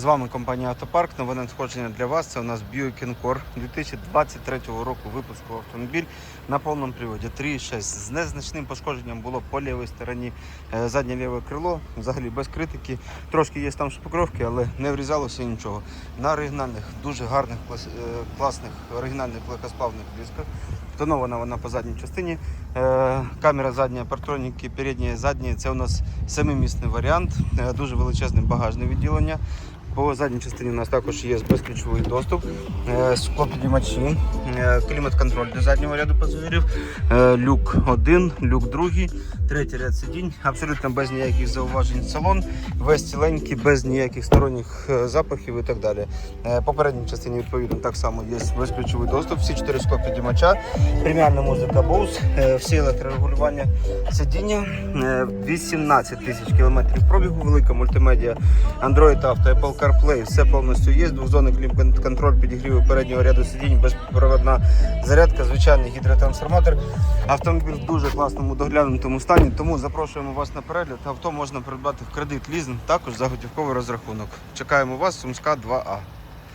З вами компанія Автопарк. Нове надходження для вас. Це у нас Encore 2023 року випуску автомобіль на повному приводі 3.6. З незначним пошкодженням було по лівій стороні е, заднє ліве крило, взагалі без критики. Трошки є там шпакровки, але не врізалося нічого. На оригінальних, дуже гарних, е, класних оригінальних легкосплавних дисках. Тонована вона по задній частині. Е, Камера задня, партроніки, передні, задні. Це у нас семимісний варіант, е, дуже величезне багажне відділення. По задній частині у нас також є безключовий доступ, е, склопідіймачі, е, клімат-контроль для заднього ряду пасажирів, люк 1, люк 2, третій ряд сидінь, абсолютно без ніяких зауважень салон, весь ціленький, без ніяких сторонніх запахів і так далі. По передній частині відповідно так само є безключовий доступ, всі чотири склопідіймача, преміальна музика Bose, е, всі електрорегулювання сидіння, е, 18 тисяч кілометрів пробігу, велика мультимедіа, Android Auto, Apple CarPlay, все повністю є. Двохзонний клімат-контроль, підігріву переднього ряду сидінь, безпроводна зарядка, звичайний гідротрансформатор. Автомобіль в дуже класному доглянутому стані, тому запрошуємо вас на перегляд. Авто можна придбати в кредит лізинг, також за готівковий розрахунок. Чекаємо вас, Сумська 2А.